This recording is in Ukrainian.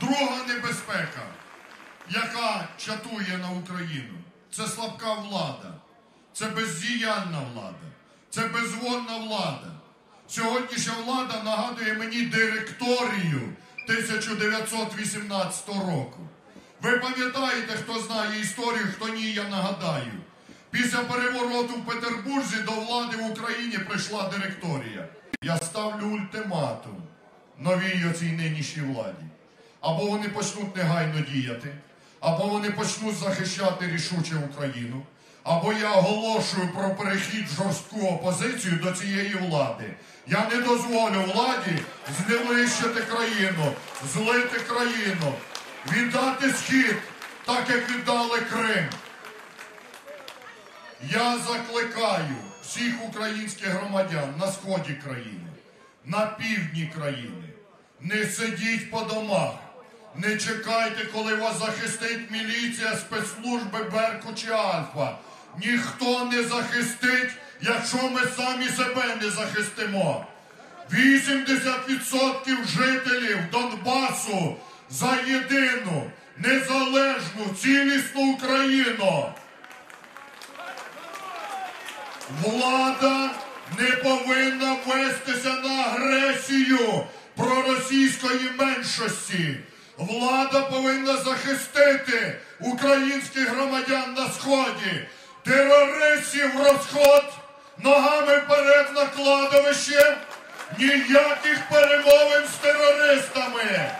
Друга небезпека, яка чатує на Україну, це слабка влада, це бездіяльна влада, це безвольна влада. Сьогоднішня влада нагадує мені директорію 1918 року. Ви пам'ятаєте, хто знає історію, хто ні, я нагадаю. Після перевороту в Петербурзі до влади в Україні прийшла директорія. Я ставлю ультиматум новій оцій нинішній владі. Або вони почнуть негайно діяти, або вони почнуть захищати рішуче Україну, або я оголошую про перехід жорстку опозицію до цієї влади. Я не дозволю владі зневищити країну, злити країну, віддати схід, так як віддали Крим. Я закликаю всіх українських громадян на сході країни, на півдні країни. Не сидіть по домах, не чекайте, коли вас захистить міліція, спецслужби Берку чи Альфа. Ніхто не захистить, якщо ми самі себе не захистимо. 80% жителів Донбасу за єдину незалежну цілісну Україну. Влада не повинна вестися на агресію проросійської меншості. Влада повинна захистити українських громадян на сході. Терористів розход ногами вперед на кладовище. Ніяких перемовин з терористами.